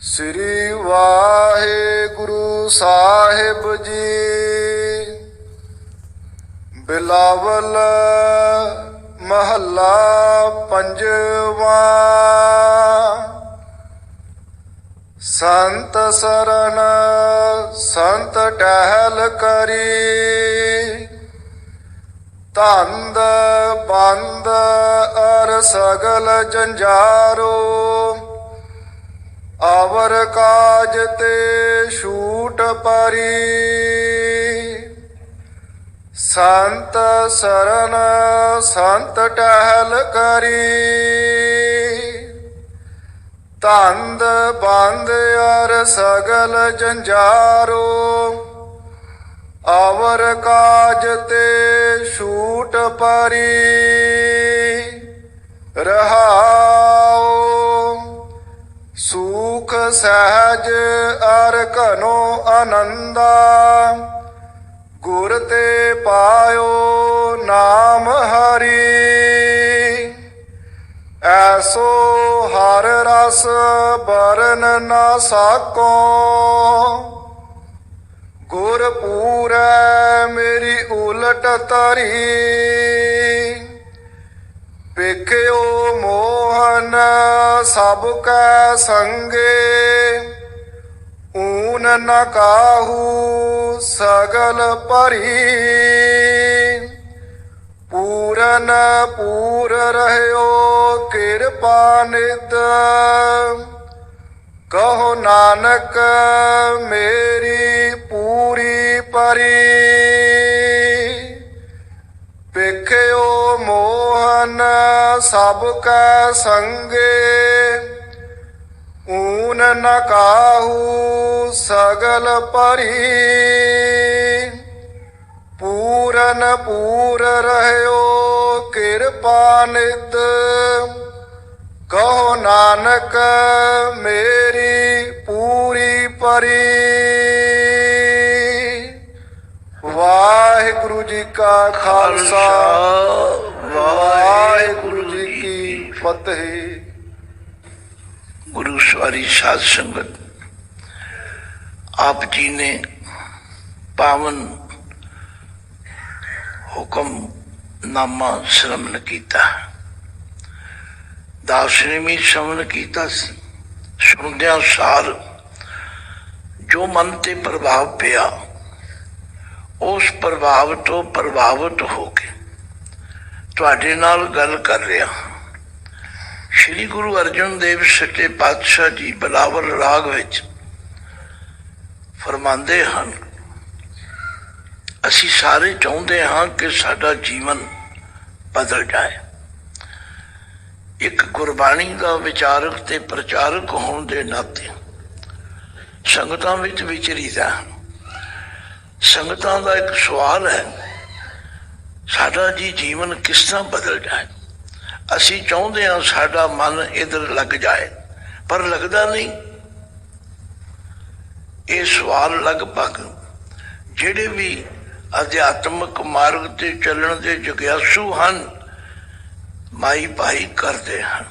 ਸ੍ਰੀ ਵਾਹਿਗੁਰੂ ਸਾਹਿਬ ਜੀ ਬਿਲਾਵਲ ਮਹੱਲਾ ਪੰਜਵਾ। ਸੰਤ ਸਰਣ ਸੰਤ ਟਹਿਲ ਕਰੀ ਧੰਦ ਬੰਦ ਅਰ ਸਗਲ ਜੰਜਾਰੋ, ਆਵਰ ਕਾਜ ਤੇ ਛੂਟ ਪਰੀ। ਸੰਤ ਸਰਨ, ਸੰਤ ਟਹਿਲ ਕਰੀ। ਧੰਦ ਬੰਦ ਅਰ ਸਗਲ ਜੰਜਾਰੋ, ਆਵਰ ਕਾਜ ਤੇ ਛੂਟ ਪਰੀ। ਰਹਾਉ। ਸੂਖ ਸਹਿਜ ਅਰ ਘਨੋ ਆਨੰਦਾ। ਗੁਰ ਤੇ ਪਾਇਓ ਨਾਮ ਹਰੀ। ਐਸੋ ਹਰ ਰਸ ਬਰਨ ਨਾ ਸਾਕੋ। ਗੁਰ ਪੂਰੈ ਮੇਰੀ ਉਲਟ ਤਰੀ ਵੇਖਿਓ ਮੋਹਨ ਸਭ ਕੈ ਸੰਗੇ, ਊਨ ਨ ਕਾਹੂ ਸਗਲ ਪਰੀ ਪੂਰਨ ਪੂਰ ਰਹਿਓ ਕਿਰਪਾ ਨਿਦ ਕਹੋ ਨਾਨਕ ਸਭ ਕੈ ਸੰਗੇ, ਊਨ ਨ ਕਾਹੂ ਸਗਲ ਪਰੀ। ਪੂਰਨ ਪੂਰ ਰਹਿਓ ਕਿਰਪਾ ਨਿਤ, ਕਹੋ ਨਾਨਕ ਮੇਰੀ ਪੂਰੀ ਪਰੀ। ਵਾਹਿਗੁਰੂ ਜੀ ਕਾ ਖਾਲਸਾ ਵਾਹਿਗੁਰੂ ਫਤਿਹ ਗੁਰੂ ਸਵਾਰੀ ਸਾਧ ਸੰਗਤ, ਆਪ ਜੀ ਨੇ ਪਾਵਨ ਹੁਕਮ ਨਾਮਾ ਸ਼ਰਮਨ ਕੀਤਾ। ਦਾਰਸ਼ਨਿਕ ਸ਼ਮਨ ਕੀਤਾ ਸੀ। ਸੁਣਦਿਆਂ ਸਾਰ ਜੋ ਮਨ ਤੇ ਪ੍ਰਭਾਵ ਪਿਆ, ਉਸ ਪ੍ਰਭਾਵ ਤੋਂ ਪ੍ਰਭਾਵਿਤ ਹੋ ਕੇ ਤੁਹਾਡੇ ਨਾਲ ਗੱਲ ਕਰ ਰਿਹਾ ਸ਼੍ਰੀ ਗੁਰੂ ਅਰਜਨ ਦੇਵ ਸੱਚੇ ਪਾਤਸ਼ਾਹ ਜੀ ਬਲਾਵਲ ਰਾਗ ਵਿੱਚ ਫਰਮਾਉਂਦੇ ਹਨ, ਅਸੀਂ ਸਾਰੇ ਚਾਹੁੰਦੇ ਹਾਂ ਕਿ ਸਾਡਾ ਜੀਵਨ ਬਦਲ ਜਾਏ। ਇੱਕ ਗੁਰਬਾਣੀ ਦਾ ਵਿਚਾਰਕ ਤੇ ਪ੍ਰਚਾਰਕ ਹੋਣ ਦੇ ਨਾਤੇ ਸੰਗਤਾਂ ਵਿੱਚ ਵਿਚਰੀਦਾ ਸੰਗਤਾਂ ਦਾ ਇੱਕ ਸਵਾਲ ਹੈ, ਸਾਡਾ ਜੀ ਜੀਵਨ ਕਿਸ ਤਰ੍ਹਾਂ ਬਦਲ ਜਾਏ? ਅਸੀਂ ਚਾਹੁੰਦੇ ਹਾਂ ਸਾਡਾ ਮਨ ਇਧਰ ਲੱਗ ਜਾਏ, ਪਰ ਲੱਗਦਾ ਨਹੀਂ। ਇਹ ਸਵਾਲ ਲਗਭਗ ਜਿਹੜੇ ਵੀ ਅਧਿਆਤਮਕ ਮਾਰਗ ਤੇ ਚੱਲਣ ਦੇ ਜਗਿਆਸੂ ਹਨ, ਮਾਈ ਭਾਈ ਕਰਦੇ ਹਨ।